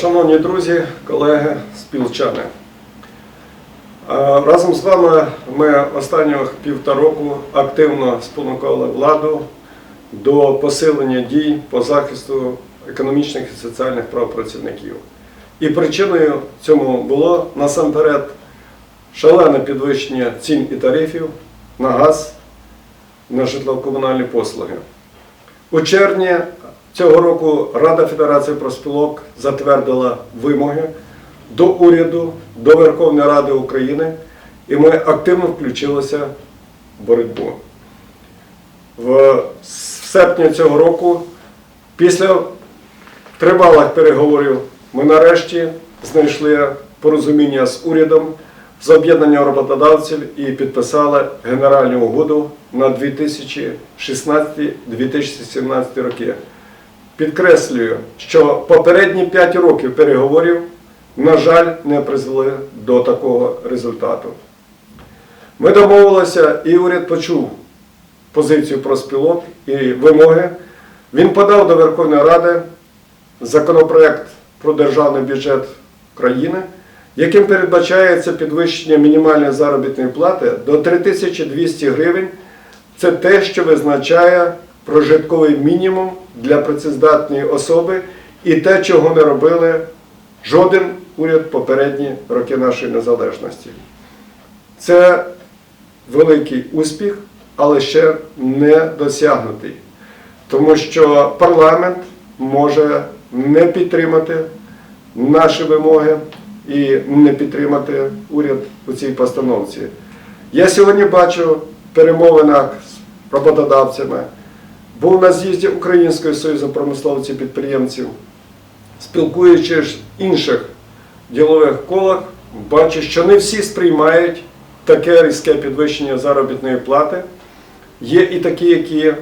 Шановні друзі, колеги, спілчани. Е, Разом з вами ми останніх півтора року активно спонукали владу до посилення дій по захисту економічних і соціальних прав працівників. І причиною цьому було насамперед шалене підвищення цін і тарифів на газ, на житлово-комунальні послуги. У червні цього року Рада Федерації профспілок затвердила вимоги до уряду, до Верховної Ради України, і ми активно включилися в боротьбу. В серпні цього року, після тривалих переговорів, ми нарешті знайшли порозуміння з урядом, з об'єднанням роботодавців і підписали Генеральну угоду на 2016-2017 роки. Підкреслюю, що попередні 5 років переговорів, на жаль, не призвели до такого результату. Ми домовилися, і уряд почув позицію профспілок і вимоги. Він подав до Верховної Ради законопроект про державний бюджет країни, яким передбачається підвищення мінімальної заробітної плати до 3200 гривень. Це те, що визначає прожитковий мінімум для працездатної особи і те, чого не робили жоден уряд попередні роки нашої незалежності. Це великий успіх, але ще не досягнутий, тому що парламент може не підтримати наші вимоги і не підтримати уряд у цій постановці. Я сьогодні бачу в перемовинах з роботодавцями, був на з'їзді Українського союзу промисловців підприємців, спілкуючись в інших ділових колах, бачу, що не всі сприймають таке різке підвищення заробітної плати. Є і такі, які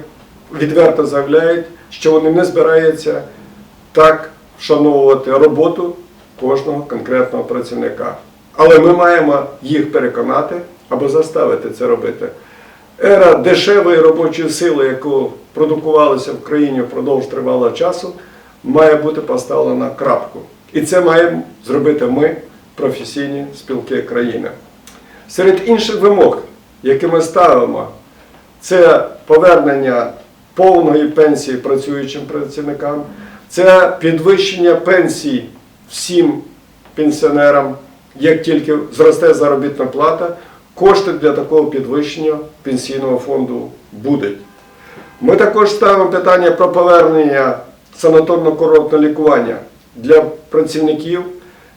відверто заявляють, що вони не збираються так вшановувати роботу кожного конкретного працівника. Але ми маємо їх переконати або заставити це робити. Ера дешевої робочої сили, яку продукувалася в країні впродовж тривалого часу, має бути поставлена крапку. І це маємо зробити ми, професійні спілки країни. Серед інших вимог, які ми ставимо, це повернення повної пенсії працюючим працівникам, це підвищення пенсій всім пенсіонерам, як тільки зросте заробітна плата, кошти для такого підвищення пенсійного фонду будуть. Ми також ставимо питання про повернення санаторно-курортного лікування для працівників,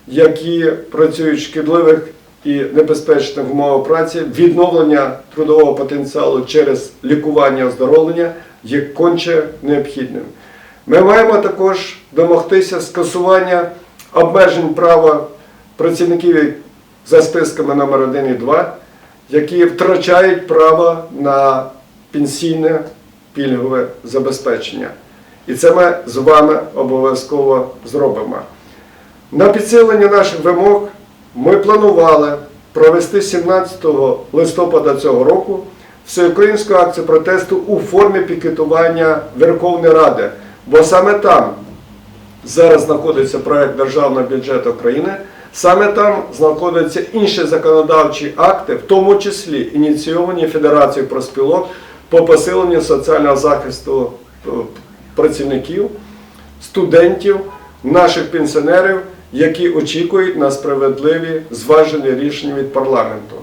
які працюють в шкідливих і небезпечних умовах праці, відновлення трудового потенціалу через лікування оздоровлення є конче необхідним. Ми маємо також домогтися скасування обмежень права працівників за списками номер 1 і 2, які втрачають право на пенсійне пільгове забезпечення. І це ми з вами обов'язково зробимо. На підсилення наших вимог ми планували провести 17 листопада цього року всеукраїнську акцію протесту у формі пікетування Верховної Ради, бо саме там зараз знаходиться проект державного бюджету країни, саме там знаходяться інші законодавчі акти, в тому числі ініційовані Федерацією профспілок по посиленню соціального захисту е, працівників, студентів, наших пенсіонерів, які очікують на справедливі зважені рішення від парламенту.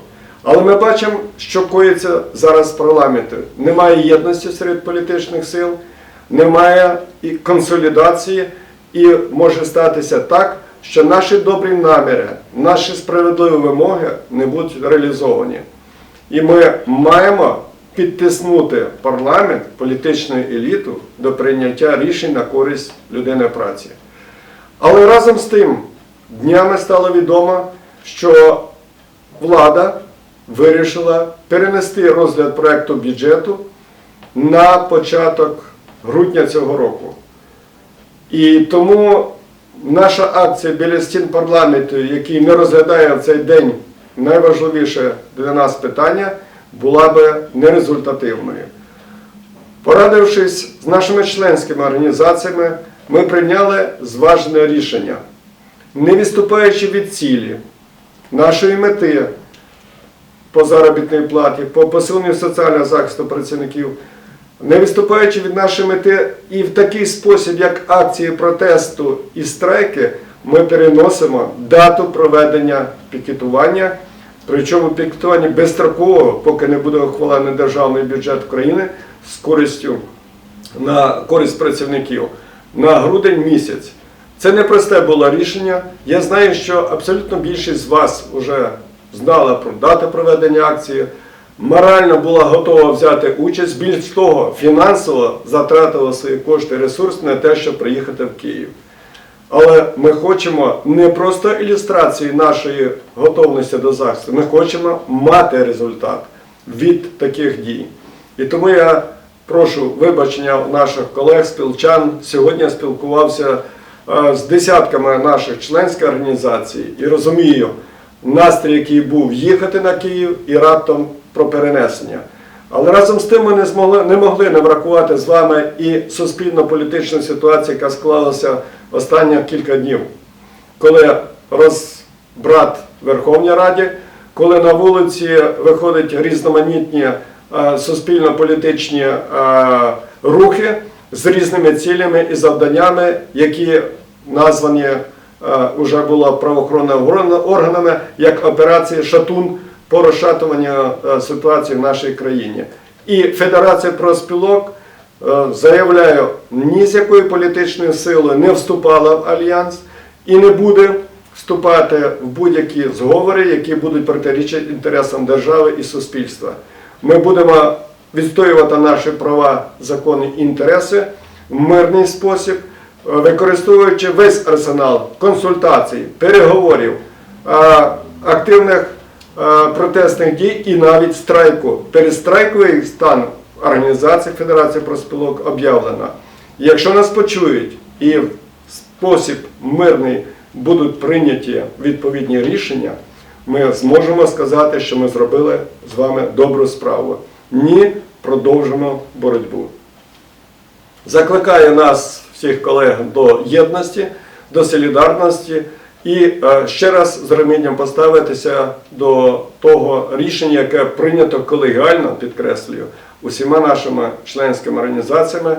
Але ми бачимо, що коїться зараз в парламенті. Немає єдності серед політичних сил, немає і консолідації, і може статися так, що наші добрі наміри, наші справедливі вимоги не будуть реалізовані. І ми маємо підтиснути парламент, політичну еліту до прийняття рішень на користь людини праці. Але разом з тим, днями стало відомо, що влада вирішила перенести розгляд проекту бюджету на початок грудня цього року. І тому наша акція біля стін парламенту, який не розглядає в цей день найважливіше для нас питання, була би нерезультативною. Порадившись з нашими членськими організаціями, ми прийняли зважене рішення не відступаючи від цілі нашої мети по заробітній платі, по посиленню соціального захисту працівників, не відступаючи від нашої мети і в такий спосіб, як акції протесту і страйки, ми переносимо дату проведення пікетування. Причому пікетування безстрокового, поки не буде ухвалений державний бюджет України з користю на користь працівників на грудень місяць. Це непросте було рішення. Я знаю, що абсолютно більшість з вас вже знала про дату проведення акції, морально була готова взяти участь. Більш того, фінансово затратила свої кошти ресурси на те, щоб приїхати в Київ. Але ми хочемо не просто ілюстрації нашої готовності до захисту, ми хочемо мати результат від таких дій. І тому я прошу вибачення наших колег, спілчан. Сьогодні спілкувався е, з десятками наших членських організацій і розумію настрій, який був їхати на Київ і раптом про перенесення. Але разом з тим ми не змогли не могли не врахувати з вами і суспільно-політичну ситуацію, яка склалася останні кілька днів, коли розбрат Верховній Раді, коли на вулиці виходять різноманітні е, суспільно-політичні е, рухи з різними цілями і завданнями, які названі вже було правоохоронними органами як операція Шатун по розшатуванню е, ситуації в нашій країні. І Федерація профспілок е, заявляю, ні з якою політичною силою не вступала в альянс і не буде вступати в будь-які зговори, які будуть протирічити інтересам держави і суспільства. Ми будемо відстоювати наші права, закони і інтереси в мирний спосіб, е, використовуючи весь арсенал консультацій, переговорів, активних протестних дій і навіть страйку. Перестрайковий стан організації Федерації профспілок об'явлено. Якщо нас почують і в спосіб мирний будуть прийняті відповідні рішення, ми зможемо сказати, що ми зробили з вами добру справу. Ні, продовжимо боротьбу. Закликаю нас, всіх колег, до єдності, до солідарності і е, ще раз з ремінням поставитися до того рішення, яке прийнято колегіально, підкреслюю, усіма нашими членськими організаціями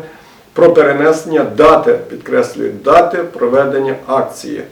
про перенесення дати, підкреслюю, дати проведення акції.